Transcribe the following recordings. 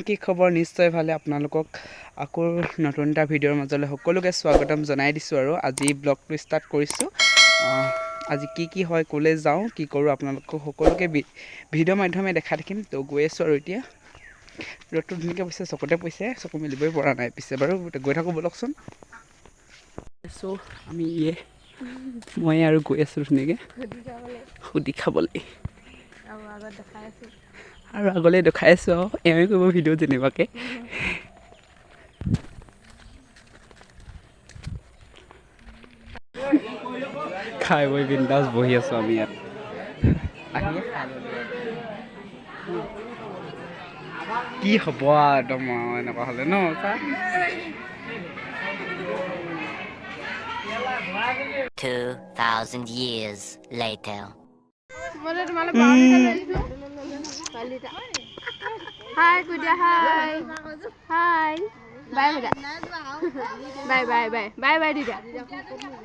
কি খবৰ? নিশ্চয় ভালে। আপোনালোকক আকৌ নতুন এটা ভিডিঅ'ৰ মাজলৈ সকলোকে স্বাগতম জনাই দিছোঁ আৰু আজি ব্লগটো ষ্টাৰ্ট কৰিছোঁ। আজি কি কি হয় ক'লৈ যাওঁ কি কৰোঁ আপোনালোকক সকলোকে ভি- ভিডিঅ'ৰ মাধ্যমে দেখা দেখিম তো গৈ আছোঁ আৰু এতিয়া। ৰ'দটো ধুনীয়াকৈ পৰিছে চকুতে পৰিছে চকু মেলিবই পৰা নাই পিছে বাৰু গৈ থাকোঁ ব'লকচোন। চ' আমি ইয়ে। মই আৰু গৈ আছোঁ ধুনীয়াকৈ। সুধি খাবলৈ। আৰু আগলৈ দেখাই আছোঁ আৰু এওঁৱে কৰিব ভিডিঅ' যেনেকুৱাকৈ খাই বৈ বিন্দাছ বহি আছোঁ আমি ইয়াত আহিয়ে খাই ল'লো আৰু। কি হ'ব আৰু একদম আৰু এনেকুৱা হ'লে ন চা 2,000 years later. मला तुम्हाला hi Gudya hi hi bye Gudya bye bye bye bye bye Didya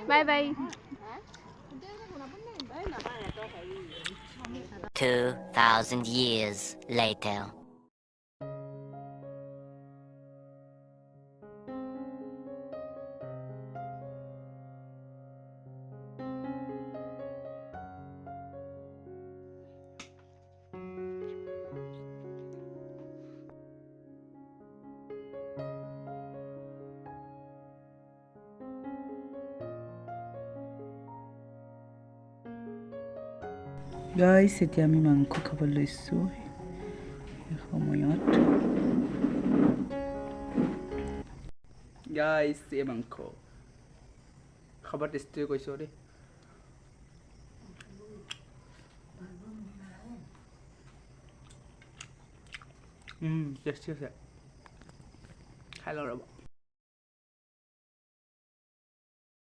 bye bye 2000 years later গাইছ এতিয়া আমি মাংস খাব লৈছোঁ এই সময়ত গাইছ এই মাংস খাব টেষ্টি কৈছোঁ দেই টেষ্টি আছে খাই লওঁ ৰ'ব